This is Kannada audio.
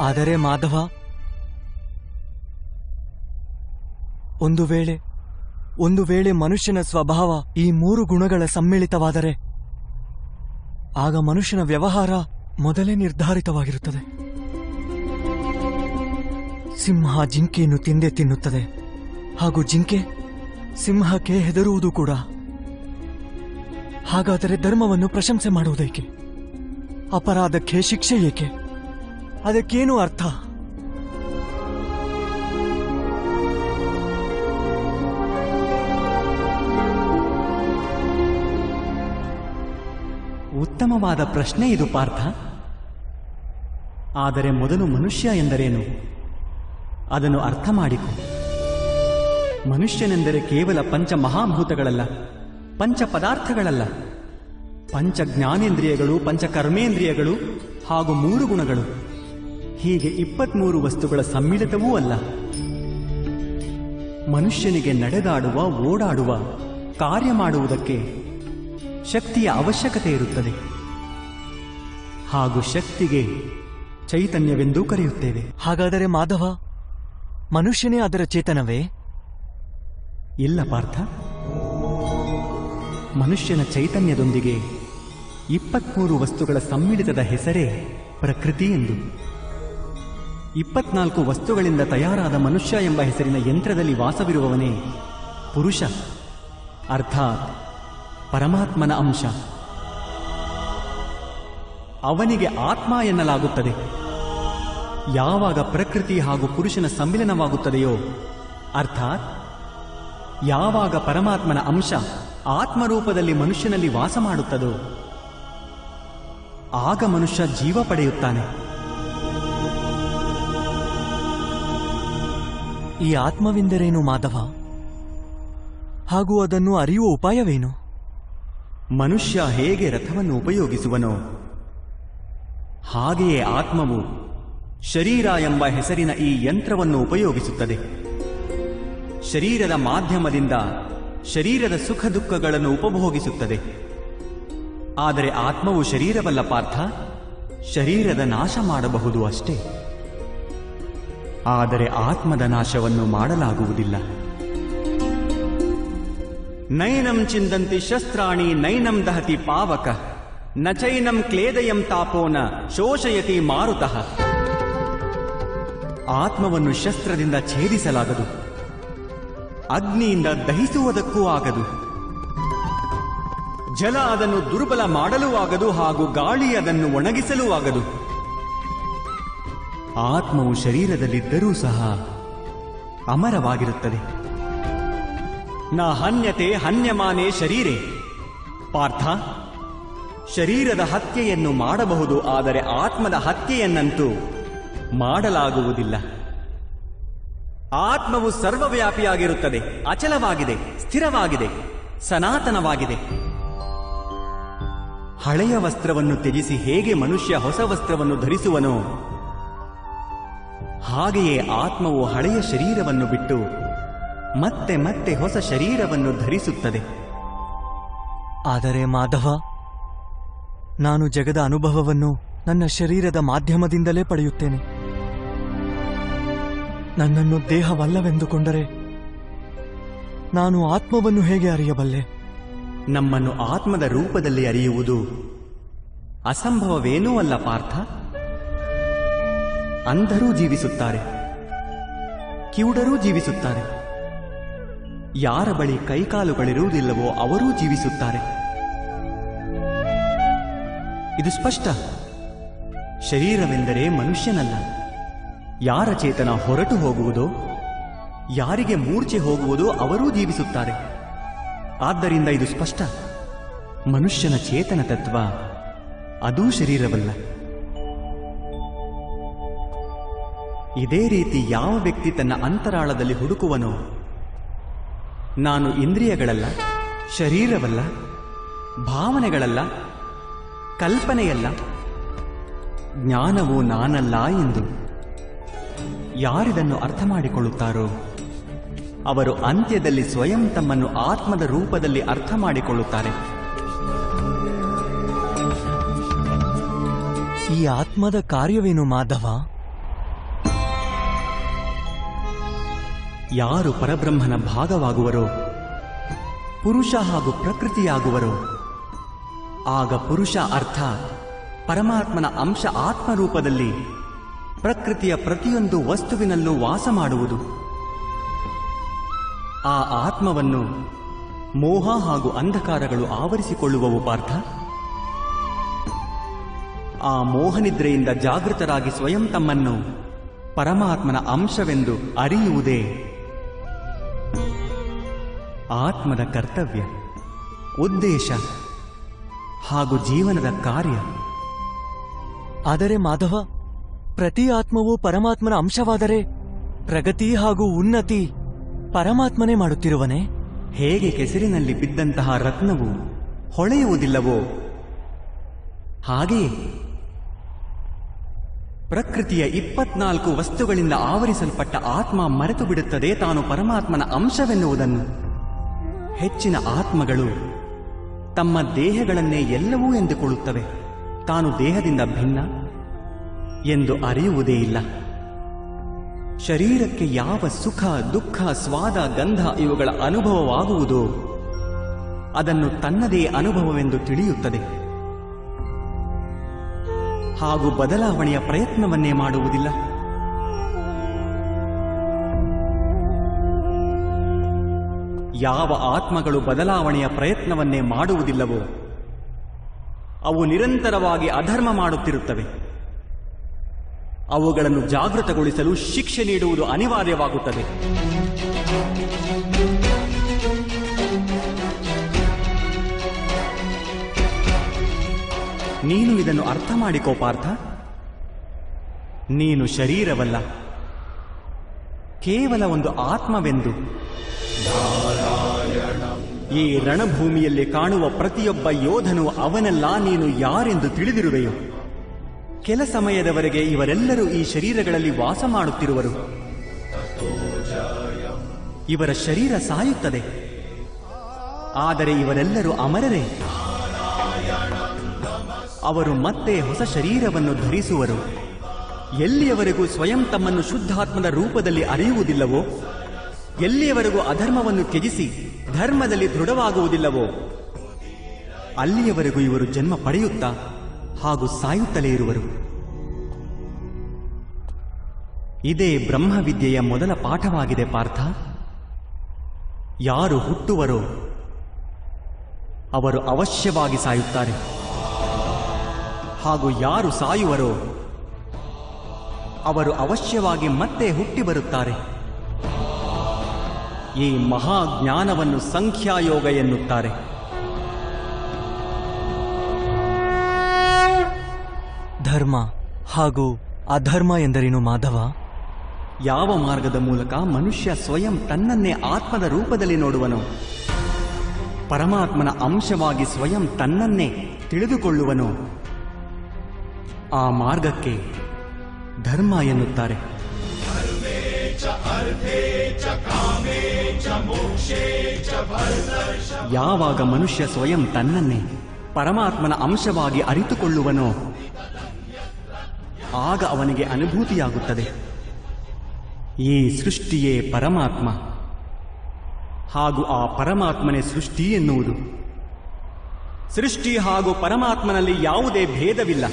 ಆದರೆ ಮಾಧವ, ಒಂದು ವೇಳೆ ಒಂದು ವೇಳೆ ಮನುಷ್ಯನ ಸ್ವಭಾವ ಈ ಮೂರು ಗುಣಗಳ ಸಮ್ಮಿಳಿತವಾದರೆ, ಆಗ ಮನುಷ್ಯನ ವ್ಯವಹಾರ ಮೊದಲೇ ನಿರ್ಧಾರಿತವಾಗಿರುತ್ತದೆ. ಸಿಂಹ ಜಿಂಕೆಯನ್ನು ತಿಂದೇ ತಿನ್ನುತ್ತದೆ. ಹಾಗೂ ಜಿಂಕೆ ಸಿಂಹಕ್ಕೆ ಹೆದರುವುದು ಕೂಡ. ಹಾಗಾದರೆ ಧರ್ಮವನ್ನು ಪ್ರಶಂಸೆ ಮಾಡುವುದೇಕೆ? ಅಪರಾಧಕ್ಕೆ ಶಿಕ್ಷೆ ಏಕೆ? ಅದಕ್ಕೇನು ಅರ್ಥ? ಉತ್ತಮವಾದ ಪ್ರಶ್ನೆ ಇದು ಪಾರ್ಥ. ಆದರೆ ಮೊದಲು ಮನುಷ್ಯ ಎಂದರೇನು? ಅದನ್ನು ಅರ್ಥ ಮಾಡಿಕೊ. ಮನುಷ್ಯನೆಂದರೆ ಕೇವಲ ಪಂಚ ಮಹಾಭೂತಗಳಲ್ಲ, ಪಂಚ ಪದಾರ್ಥಗಳಲ್ಲ. ಪಂಚ ಜ್ಞಾನೇಂದ್ರಿಯಗಳು, ಪಂಚ ಕರ್ಮೇಂದ್ರಿಯಗಳು ಹಾಗೂ ಮೂರು ಗುಣಗಳು. ಹೀಗೆ ಇಪ್ಪತ್ಮೂರು ವಸ್ತುಗಳ ಸಮ್ಮಿಳಿತವೂ ಅಲ್ಲ. ಮನುಷ್ಯನಿಗೆ ನಡೆದಾಡುವ ಓಡಾಡುವ ಕಾರ್ಯ ಮಾಡುವುದಕ್ಕೆ ಶಕ್ತಿಯ ಅವಶ್ಯಕತೆ ಇರುತ್ತದೆ. ಹಾಗೂ ಶಕ್ತಿಗೆ ಚೈತನ್ಯವೆಂದೂ ಕರೆಯುತ್ತೇವೆ. ಹಾಗಾದರೆ ಮಾಧವ ಮನುಷ್ಯನೇ ಅದರ ಚೇತನವೇ? ಇಲ್ಲ ಪಾರ್ಥ. ಮನುಷ್ಯನ ಚೈತನ್ಯದೊಂದಿಗೆ ಇಪ್ಪತ್ಮೂರು ವಸ್ತುಗಳ ಸಮ್ಮಿಳಿತದ ಹೆಸರೇ ಪ್ರಕೃತಿ ಎಂದು. ಇಪ್ಪತ್ನಾಲ್ಕು ವಸ್ತುಗಳಿಂದ ತಯಾರಾದ ಮನುಷ್ಯ ಎಂಬ ಹೆಸರಿನ ಯಂತ್ರದಲ್ಲಿ ವಾಸವಿರುವವನೇ ಪುರುಷ. ಅರ್ಥಾತ್ ಪರಮಾತ್ಮನ ಅಂಶ. ಅವನಿಗೆ ಆತ್ಮ ಎನ್ನಲಾಗುತ್ತದೆ. ಯಾವಾಗ ಪ್ರಕೃತಿ ಹಾಗೂ ಪುರುಷನ ಸಮ್ಮಿಲನವಾಗುತ್ತದೆಯೋ, ಅರ್ಥಾತ್ ಯಾವಾಗ ಪರಮಾತ್ಮನ ಅಂಶ ಆತ್ಮರೂಪದಲ್ಲಿ ಮನುಷ್ಯನಲ್ಲಿ ವಾಸ ಮಾಡುತ್ತದೋ, ಆಗ ಮನುಷ್ಯ ಜೀವ ಪಡೆಯುತ್ತಾನೆ. ಈ ಆತ್ಮವೆಂದರೇನು, ಮಾಧವ? ಹಾಗೂ ಅದನ್ನು ಅರಿಯುವ ಉಪಾಯವೇನು? ಮನುಷ್ಯ ಹೇಗೆ ರಥವನ್ನು ಉಪಯೋಗಿಸುವನೋ, ಹಾಗೆಯೇ ಆತ್ಮವು ಶರೀರ ಎಂಬ ಹೆಸರಿನ ಈ ಯಂತ್ರವನ್ನು ಉಪಯೋಗಿಸುತ್ತದೆ. ಶರೀರದ ಮಾಧ್ಯಮದಿಂದ ಶರೀರದ ಸುಖ ದುಃಖಗಳನ್ನು ಉಪಭೋಗಿಸುತ್ತದೆ. ಆದರೆ ಆತ್ಮವು ಶರೀರವಲ್ಲ ಪಾರ್ಥ, ಶರೀರದ ನಾಶ ಮಾಡಬಹುದು ಅಷ್ಟೇ. ಆದರೆ ಆತ್ಮದ ನಾಶವನ್ನು ಮಾಡಲಾಗುವುದಿಲ್ಲ. ನೈನಂ ಚಿಂದಂತಿ ಶಸ್ತ್ರಾಣಿ ನೈನಂ ದಹತಿ ಪಾವಕ, ನಚೈನಂ ಕ್ಲೇದಯಂ ತಾಪೋನ ಶೋಷಯತಿ ಮಾರುತಃ. ಆತ್ಮವನ್ನು ಶಸ್ತ್ರದಿಂದ ಛೇದಿಸಲಾಗದು, ಅಗ್ನಿಯಿಂದ ದಹಿಸುವುದಕ್ಕೂ ಆಗದು. ಜಲ ಅದನ್ನು ದುರ್ಬಲ ಮಾಡಲೂ ಆಗದು ಹಾಗೂ ಗಾಳಿ ಅದನ್ನು ಒಣಗಿಸಲೂ ಆಗದು. ಆತ್ಮವು ಶರೀರದಲ್ಲಿದ್ದರೂ ಸಹ ಅಮರವಾಗಿರುತ್ತದೆ. ನ ಹನ್ಯತೆ ಹನ್ಯಮಾನೆ ಶರೀರೆ. ಪಾರ್ಥ, ಶರೀರದ ಹತ್ಯೆಯನ್ನು ಮಾಡಬಹುದು, ಆದರೆ ಆತ್ಮದ ಹತ್ಯೆಯನ್ನಂತೂ ಮಾಡಲಾಗುವುದಿಲ್ಲ. ಆತ್ಮವು ಸರ್ವವ್ಯಾಪಿಯಾಗಿರುತ್ತದೆ, ಅಚಲವಾಗಿದೆ, ಸ್ಥಿರವಾಗಿದೆ, ಸನಾತನವಾಗಿದೆ. ಹಳೆಯ ವಸ್ತ್ರವನ್ನು ತ್ಯಜಿಸಿ ಹೇಗೆ ಮನುಷ್ಯ ಹೊಸ ವಸ್ತ್ರವನ್ನು ಧರಿಸುವನೋ ಹಾಗೆಯೇ ಆತ್ಮವು ಹಳೆಯ ಶರೀರವನ್ನು ಬಿಟ್ಟು ಮತ್ತೆ ಮತ್ತೆ ಹೊಸ ಶರೀರವನ್ನು ಧರಿಸುತ್ತದೆ. ಆದರೆ ಮಾಧವ ನಾನು ಜಗದ ಅನುಭವವನ್ನು ನನ್ನ ಶರೀರದ ಮಾಧ್ಯಮದಿಂದಲೇ ಪಡೆಯುತ್ತೇನೆ. ನನ್ನನ್ನು ದೇಹವಲ್ಲವೆಂದುಕೊಂಡರೆ ನಾನು ಆತ್ಮವನ್ನು ಹೇಗೆ ಅರಿಯಬಲ್ಲೆ? ನಮ್ಮನ್ನು ಆತ್ಮದ ರೂಪದಲ್ಲಿ ಅರಿಯುವುದು ಅಸಂಭವವೇನೂ ಅಲ್ಲ ಪಾರ್ಥ. ಅಂಧರೂ ಜೀವಿಸುತ್ತಾರೆ, ಕಿವುಡರೂ ಜೀವಿಸುತ್ತಾರೆ. ಯಾರ ಬಳಿ ಕೈಕಾಲುಗಳಿರುವುದಿಲ್ಲವೋ ಅವರೂ ಜೀವಿಸುತ್ತಾರೆ. ಇದು ಸ್ಪಷ್ಟ. ಶರೀರವೆಂದರೆ ಮನುಷ್ಯನಲ್ಲ. ಯಾರ ಚೇತನ ಹೊರಟು ಹೋಗುವುದೋ, ಯಾರಿಗೆ ಮೂರ್ಛೆ ಹೋಗುವುದೋ ಅವರೂ ಜೀವಿಸುತ್ತಾರೆ. ಆದ್ದರಿಂದ ಇದು ಸ್ಪಷ್ಟ. ಮನುಷ್ಯನ ಚೇತನ ತತ್ವ, ಅದೂ ಶರೀರವಲ್ಲ. ಇದೇ ರೀತಿ ಯಾವ ವ್ಯಕ್ತಿ ತನ್ನ ಅಂತರಾಳದಲ್ಲಿ ಹುಡುಕುವನೋ, ನಾನು ಇಂದ್ರಿಯಗಳಲ್ಲ, ಶರೀರವಲ್ಲ, ಭಾವನೆಗಳಲ್ಲ, ಕಲ್ಪನೆಯಲ್ಲ, ಜ್ಞಾನವು ನಾನಲ್ಲ ಎಂದು ಯಾರಿದನ್ನು ಅರ್ಥ ಮಾಡಿಕೊಳ್ಳುತ್ತಾರೋ ಅವರು ಅಂತ್ಯದಲ್ಲಿ ಸ್ವಯಂ ತಮ್ಮನ್ನು ಆತ್ಮದ ರೂಪದಲ್ಲಿ ಅರ್ಥ ಮಾಡಿಕೊಳ್ಳುತ್ತಾರೆ ಈ ಆತ್ಮದ ಕಾರ್ಯವೇನು ಮಾಧವ? ಯಾರು ಪರಬ್ರಹ್ಮನ ಭಾಗವಾಗುವರೋ, ಪುರುಷ ಹಾಗೂ ಪ್ರಕೃತಿಯಾಗುವರೋ, ಆಗ ಪುರುಷ ಅರ್ಥ ಪರಮಾತ್ಮನ ಅಂಶ ಆತ್ಮರೂಪದಲ್ಲಿ ಪ್ರಕೃತಿಯ ಪ್ರತಿಯೊಂದು ವಸ್ತುವಿನಲ್ಲೂ ವಾಸ ಮಾಡುವುದು. ಆ ಆತ್ಮವನ್ನು ಮೋಹ ಹಾಗೂ ಅಂಧಕಾರಗಳು ಆವರಿಸಿಕೊಳ್ಳುವವು ಪಾರ್ಥ. ಆ ಮೋಹನಿದ್ರೆಯಿಂದ ಜಾಗೃತರಾಗಿ ಸ್ವಯಂ ತಮ್ಮನ್ನು ಪರಮಾತ್ಮನ ಅಂಶವೆಂದು ಅರಿಯುವುದೇ ಆತ್ಮದ ಕರ್ತವ್ಯ, ಉದ್ದೇಶ ಹಾಗೂ ಜೀವನದ ಕಾರ್ಯ. ಆದರೆ ಮಾಧವ, ಪ್ರತಿ ಆತ್ಮವು ಪರಮಾತ್ಮನ ಅಂಶವಾದರೆ ಪ್ರಗತಿ ಹಾಗೂ ಉನ್ನತಿ ಪರಮಾತ್ಮನೇ ಮಾಡುತ್ತಿರುವನೇ? ಹೇಗೆ ಕೆಸರಿನಲ್ಲಿ ಬಿದ್ದಂತಹ ರತ್ನವು ಹೊಳೆಯುವುದಿಲ್ಲವೋ? ಹಾಗೆಯೇ ಪ್ರಕೃತಿಯ ಇಪ್ಪತ್ನಾಲ್ಕು ವಸ್ತುಗಳಿಂದ ಆವರಿಸಲ್ಪಟ್ಟ ಆತ್ಮ ಮರೆತು ಬಿಡುತ್ತದೆ ತಾನು ಪರಮಾತ್ಮನ ಅಂಶವೆನ್ನುವುದನ್ನು. ಹೆಚ್ಚಿನ ಆತ್ಮಗಳು ತಮ್ಮ ದೇಹಗಳನ್ನೇ ಎಲ್ಲವೂ ಎಂದುಕೊಳ್ಳುತ್ತವೆ. ತಾನು ದೇಹದಿಂದ ಭಿನ್ನ ಎಂದು ಅರಿಯುವುದೇ ಇಲ್ಲ. ಶರೀರಕ್ಕೆ ಯಾವ ಸುಖ, ದುಃಖ, ಸ್ವಾದ, ಗಂಧ ಇವುಗಳ ಅನುಭವವಾಗುವುದೋ ಅದನ್ನು ತನ್ನದೇ ಅನುಭವವೆಂದು ತಿಳಿಯುತ್ತದೆ. ಹಾಗೂ ಬದಲಾವಣೆಯ ಪ್ರಯತ್ನವನ್ನೇ ಮಾಡುವುದಿಲ್ಲ. ಯಾವ ಆತ್ಮಗಳು ಬದಲಾವಣೆಯ ಪ್ರಯತ್ನವನ್ನೇ ಮಾಡುವುದಿಲ್ಲವೋ, ಅವು ನಿರಂತರವಾಗಿ ಅಧರ್ಮ ಮಾಡುತ್ತಿರುತ್ತವೆ. ಅವುಗಳನ್ನು ಜಾಗೃತಗೊಳಿಸಲು ಶಿಕ್ಷೆ ನೀಡುವುದು ಅನಿವಾರ್ಯವಾಗುತ್ತದೆ. ನೀನು ಇದನ್ನು ಅರ್ಥ ಮಾಡಿಕೋ ಪಾರ್ಥ. ನೀನು ಶರೀರವಲ್ಲ, ಕೇವಲ ಒಂದು ಆತ್ಮವೆಂದು. ಈ ರಣಭೂಮಿಯಲ್ಲಿ ಕಾಣುವ ಪ್ರತಿಯೊಬ್ಬ ಯೋಧನು ಅವನಲ್ಲ ನೀನು ಯಾರೆಂದು ತಿಳಿದಿರುವೆಯೋ? ಕೆಲ ಸಮಯದವರೆಗೆ ಇವರೆಲ್ಲರೂ ಈ ಶರೀರಗಳಲ್ಲಿ ವಾಸ ಮಾಡುತ್ತಿರುವರು. ಇವರ ಶರೀರ ಸಾಯುತ್ತದೆ. ಆದರೆ ಇವರೆಲ್ಲರೂ ಅಮರರೇ. ಅವರು ಮತ್ತೆ ಹೊಸ ಶರೀರವನ್ನು ಧರಿಸುವರು. ಎಲ್ಲಿಯವರೆಗೂ ಸ್ವಯಂ ತಮ್ಮನ್ನು ಶುದ್ಧಾತ್ಮದ ರೂಪದಲ್ಲಿ ಅರಿಯುವುದಿಲ್ಲವೋ ಎಲ್ಲಿಯವರೆಗೂ ಅಧರ್ಮವನ್ನು ತ್ಯಜಿಸಿ ಧರ್ಮದಲ್ಲಿ ದೃಢವಾಗುವುದಿಲ್ಲವೋ, ಅಲ್ಲಿಯವರೆಗೂ ಇವರು ಜನ್ಮ ಪಡೆಯುತ್ತಾ ಹಾಗೂ ಸಾಯುತ್ತಲೇ ಇರುವರು. ಇದೇ ಬ್ರಹ್ಮವಿದ್ಯೆಯ ಮೊದಲ ಪಾಠವಾಗಿದೆ ಪಾರ್ಥ. ಯಾರು ಹುಟ್ಟುವರೋ, ಅವರು ಅವಶ್ಯವಾಗಿ ಸಾಯುತ್ತಾರೆ. ಹಾಗೂ ಯಾರು ಸಾಯುವರೋ, ಅವರು ಅವಶ್ಯವಾಗಿ ಮತ್ತೆ ಹುಟ್ಟಿ ಬರುತ್ತಾರೆ. ಈ ಮಹಾಜ್ಞಾನವನ್ನು ಸಂಖ್ಯಾಯೋಗ ಎನ್ನುತ್ತಾರೆ. ಧರ್ಮ ಹಾಗೂ ಅಧರ್ಮ ಎಂದರೇನು ಮಾಧವ? ಯಾವ ಮಾರ್ಗದ ಮೂಲಕ ಮನುಷ್ಯ ಸ್ವಯಂ ತನ್ನನ್ನೇ ಆತ್ಮದ ರೂಪದಲ್ಲಿ ನೋಡುವನು? ಪರಮಾತ್ಮನ ಅಂಶವಾಗಿ ಸ್ವಯಂ ತನ್ನನ್ನೇ ತಿಳಿದುಕೊಳ್ಳುವನು? ಆ ಮಾರ್ಗಕ್ಕೆ ಧರ್ಮ ಎನ್ನುತ್ತಾರೆ. ಯಾವಾಗ ಮನುಷ್ಯ ಸ್ವಯಂ ತನ್ನನ್ನೇ ಪರಮಾತ್ಮನ ಅಂಶವಾಗಿ ಅರಿತುಕೊಳ್ಳುವನೋ, ಆಗ ಅವನಿಗೆ ಅನುಭೂತಿಯಾಗುತ್ತದೆ. ಈ ಸೃಷ್ಟಿಯೇ ಪರಮಾತ್ಮ. ಹಾಗೂ ಆ ಪರಮಾತ್ಮನೇ ಸೃಷ್ಟಿ ಎನ್ನುವುದು. ಸೃಷ್ಟಿ ಹಾಗೂ ಪರಮಾತ್ಮನಲ್ಲಿ ಯಾವುದೇ ಭೇದವಿಲ್ಲ.